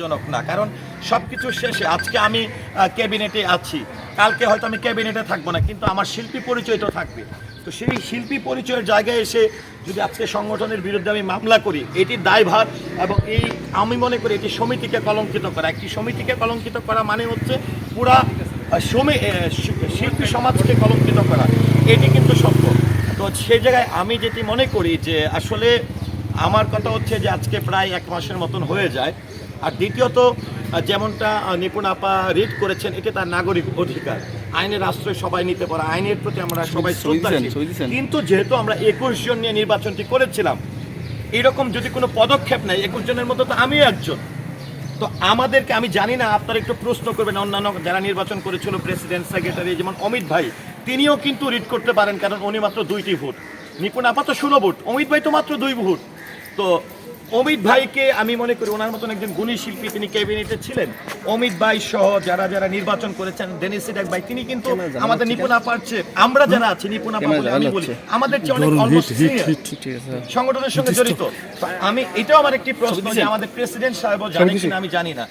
সন্তোষজনক না, কারণ সব কিছু শেষে আজকে আমি ক্যাবিনেটে আছি। কালকে হয়তো আমি ক্যাবিনেটে থাকব না, কিন্তু আমার শিল্পী পরিচয় তো থাকবে। তো সেই শিল্পী পরিচয়ের জায়গায় এসে যদি আজকে সংগঠনের বিরুদ্ধে আমি মামলা করি এটির দায়ভার এবং এই আমি মনে করি এটি সমিতিকে কলঙ্কিত করা। একটি সমিতিকে কলঙ্কিত করা মানে হচ্ছে পুরা সমি শিল্পী সমাজকে কলঙ্কিত করা। এটি কিন্তু সত্য। তো সে জায়গায় আমি যেটি মনে করি যে আসলে আমার কথা হচ্ছে যে আজকে প্রায় এক মাসের মতন হয়ে যায়। আর দ্বিতীয়ত যেমনটা নিপুণ আপা রিড করেছেন এটি তার নাগরিক অধিকার। আইনের আশ্রয় সবাই নিতে পারে আইনের প্রতি আমরা সবাই শ্রদ্ধাশীল কিন্তু যেহেতু আমরা একুশ জন নিয়ে নির্বাচনটি করেছিলাম এরকম যদি কোনো পদক্ষেপ নেয় একুশ জনের মতো তো আমিও একজন। তো আমাদেরকে আমি জানি না আপনারা একটু প্রশ্ন করবেন অন্যান্য যারা নির্বাচন করেছিল প্রেসিডেন্ট সেক্রেটারি যেমন অমিত ভাই তিনিও কিন্তু রিড করতে পারেন কারণ উনি মাত্র দুইটি ভোট। নিপুণ আপাত ষোলো ভোট অমিত ভাই তো মাত্র দুই ভোট। তো অমিত ভাইকে আমি মনে করি ওনার মতন একজন গুণী শিল্পী তিনি ক্যাবিনেটে ছিলেন। অমিত ভাই সহ যারা যারা নির্বাচন করেছেন ডেনিস সিডাক ভাই তিনি কিন্তু আমাদের নিপুণ আপার চেয়ে আমরা যারা আছি নিপুণ আপা বলে আমি বলি আমাদের চেয়ে অনেক অলমোস্ট সিনিয়র ঠিক আছে। সংগঠনের সঙ্গে জড়িত। আমি এটাও আমার একটি প্রশ্ন যে আমাদের প্রেসিডেন্ট সাহেব জানেন কিনা আমি জানি না।